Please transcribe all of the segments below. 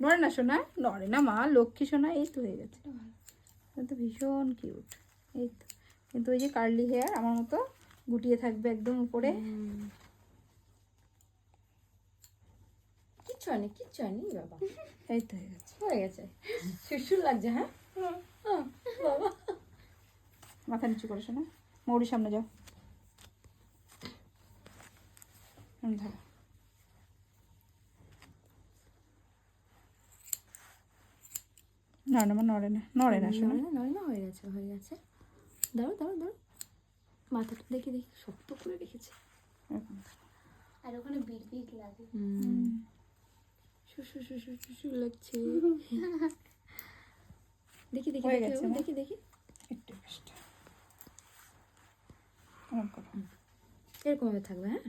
নড়ে না সোনা নড়ে না মা লক্ষ্মী সোনা এই তো হয়ে গেছে। তো ভীষণ কিউট এই তো। কিন্তু ওই যে কার্লি হেয়ার আমার মতো গুটিয়ে থাকবে একদম উপরে। কিচ্ছু হয়নি কিচ্ছু হয়নি বাবা। এই তো হয়ে গেছে। হয়ে গেছে। সুরসুর লাগছে হ্যাঁ? হ্যাঁ, বাবা মাথা নিচু করে শোনা মৌরির সামনে যাও। ধরো। না না মা নড়ে না নড়ে না শোনা নয় না হয়ে গেছে হয়ে গেছে। দাঁড়ো দাঁড়ো দাঁড়ো মাথাটা দেখি দেখি শক্ত করে রেখেছে। আর ওখানে বিট লাগে। শুশু শুশু শুশু লাগছে। দেখি দেখি হয়ে দেখি গেছে দেখি দেখি। একটু বেশটা এরকম ভাবে থাকবে হ্যাঁ?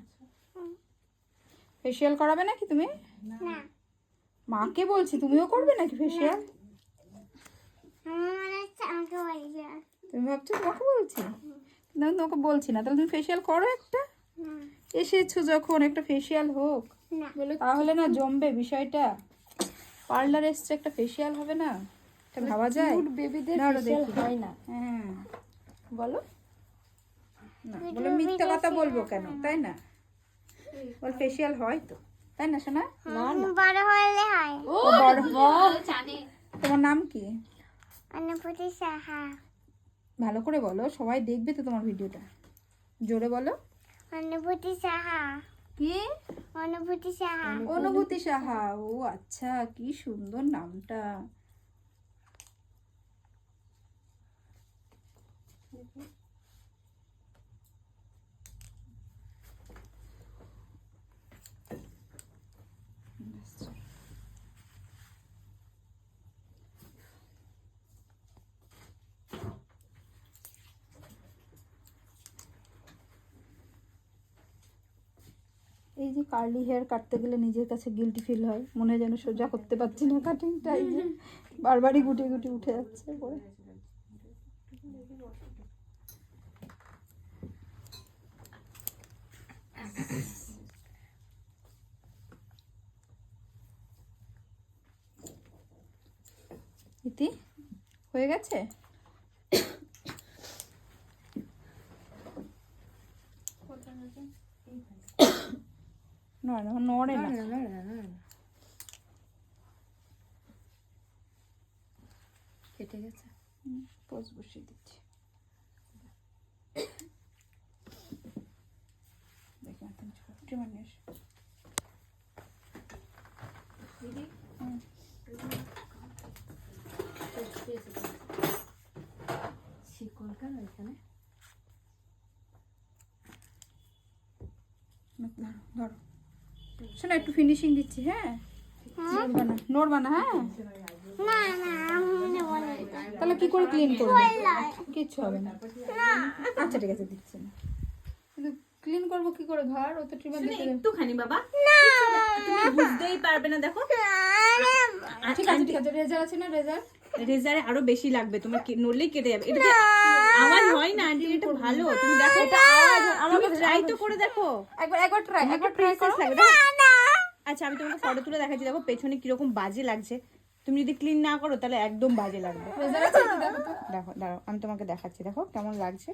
ফেসিয়াল করাবে নাকি তুমি? না। মাকে বলছি তুমিও করবে নাকি ফেসিয়াল আমার মনে হচ্ছে আমাকে বাড়ি যা তুমি ভাবছ তোমাকে বলছি? আমি তোমাকে বলছি না। তাহলে তুমি ফেসিয়াল করো একটা। এসেছ যখন একটা ফেসিয়াল হোক। তাহলে না জমবে বিষয়টা। পার্লার এসছে একটা ফেসিয়াল হবে না? এটা ভাবা যায়? বেবিদের ফেসিয়াল হয় না। হ্যাঁ। বলো। না বলে মিথ্যা কথা বলব কেন? তাই না? বল ফেসিয়াল হয় তো। তাই না শোনা না বড় হলে হয়। ও বড় জানে তোমার নাম কি? অনুভূতি সাহা। ভালো করে বলো সবাই দেখবে তো তোমার ভিডিওটা। জোরে বলো। অনুভূতি সাহা। কি? অনুভূতি সাহা। অনুভূতি সাহা ও আচ্ছা কি সুন্দর নামটা। এই যে কার্লি হেয়ার কাটতে গেলে নিজের কাছে গিলটি ফিল হয়। মনে যেন সোজা করতে পারছি না কাটিংটা এই যে বারবারই গুটি গুটি উঠে যাচ্ছে পরে। ইতি, হয়ে গেছে? নয় না নড়ে না কেটে গেছে পোজ বসিয়ে দিচ্ছি দেখি নিয়ে এসো। শিকল কেন এখানে ধরো শোনো একটু ফিনিশিং দিচ্ছি হ্যাঁ? নড়বা না না হ্যাঁ? না না আমি বলে তাহলে কি করে ক্লিন করব? কিচ্ছু হবে না। আচ্ছা ঠিক আছে দিচ্ছি না। কিন্তু ক্লিন করব কি করে ঘর? ও তো ট্রিমার দিতে একটুখানি বাবা। তুমি বুঝতেই পারবে না দেখো। ঠিক আছে ঠিক আছে রেজার আছে না রেজার রেজারে আরও বেশি লাগবে তোমার কে- নড়লেই কেটে যাবে। এটা আওয়াজ হয় না আন্টি এটা ভালো তুমি দেখো এটা আওয়াজ আমাকে ট্রাই তো করে দেখো। একবার একবার ট্রাই একবার ট্রাই করো। আচ্ছা আমি তোমাকে ফটো তুলে দেখাচ্ছি দেখো পেছনে কীরকম বাজে লাগছে। তুমি যদি ক্লিন না করো তাহলে একদম বাজে লাগবে। একটু দেখো দাঁড়াও আমি তোমাকে দেখাচ্ছি দেখো কেমন লাগছে।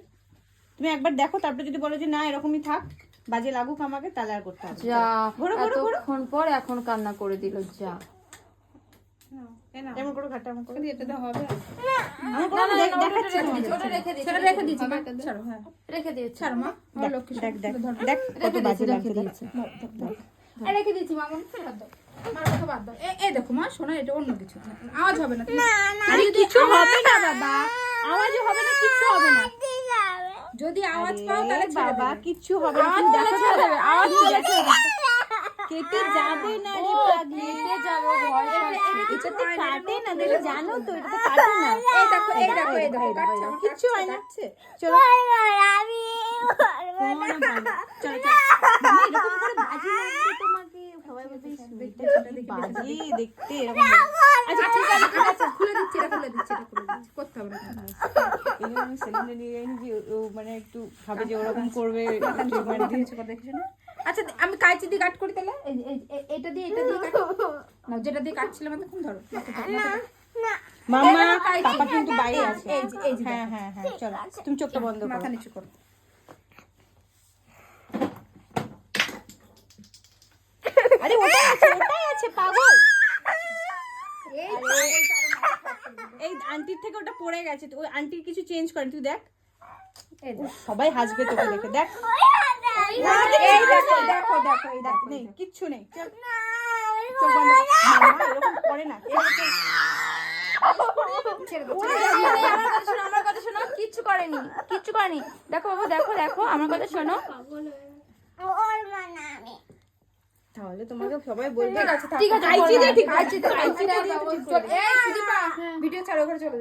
তুমি একবার দেখো তারপরে যদি বলো যে না এরকমই থাক বাজে লাগুক আমাকে তাহলে আর করতে হবে যা ঘোরো, ঘোরো, ঘোরো। পর এখন কান্না করে দিল যা। এমন করো ঘাটটা এমন করো। এটা তো হবে। এমন করো, দেখাচ্ছি ওটা রেখে দিচ্ছি। মা। ছাড়ো হ্যাঁ। রেখে দিয়েছি। ছাড়ো মা। আমার লক্ষ্মী দেখ দেখ দেখ কত বাজে রেখে লাগছে। দেখ। দিয়েছি এই রেখে দিচ্ছি মা দাও। মার কথা বাদ দাও। এই দেখো মা শোনা এটা অন্য কিছু। আওয়াজ হবে না আরে কিছু হবে না বাবা। হবে না কিচ্ছু হবে না। যদি আওয়াজ পাও তাহলে বাবা। কিচ্ছু হবে না। আওয়াজ দেখো আওয়াজ। কেটে যাবে না রে পাগলি? কেটে যাবে ভয় পাচ্ছি। এটা তো কাটে না দেখো জানো তো এটা তো কাটে না। এই দেখো এই দেখো এই দেখো কিছু কিচ্ছু হয় না। চলো। আমি কোনো ভালো। চলো চলো বাজি লাগবে তোমাকে সবাই বলবে "ইস, বাজি দেখতে আচ্ছা ঠিক আছে ঠিক আছে খুলে দিচ্ছি এটা খুলে দিচ্ছি এটা খুলে দিচ্ছি করতে হবে না এই জন্য আমি সেলুনে নিয়ে যাইনি যে ও- মানে একটু ভাবে যে ওরকম করবে না আচ্ছা আমি কাঁচি দিয়ে কাট করি তাহলে এটা দিয়ে এটা দিয়ে কাট না যেটা দিয়ে কাটছিলাম এতক্ষণ ধরো। মামা পাপা কিন্তু বাইরে আছে এই হ্যাঁ হ্যাঁ হ্যাঁ চলো তুমি চোখটা বন্ধ মাথা নিচু করো আরে ওটাই আছে ওটাই আছে পাগল। এই আন্টির থেকে ওটা পড়ে গেছে ওই আন্টির কিছু চেঞ্জ করেন তুই দেখ। এই দেখো। সবাই হাসবে তোকে দেখে দেখ। এই দেখো দেখো দেখো এই দেখো নেই কিচ্ছু নেই চোখ বন্ধ এরকম করে না আমার কথা শোনো কিচ্ছু করেনি কিচ্ছু করেনি। দেখো বাবা দেখো দেখো আমার কথা শোনো। তাহলে তোমাকে সবাই বলবে ঠিক আছে ঠিক ভিডিও ছাড়ো ঘরে চলে।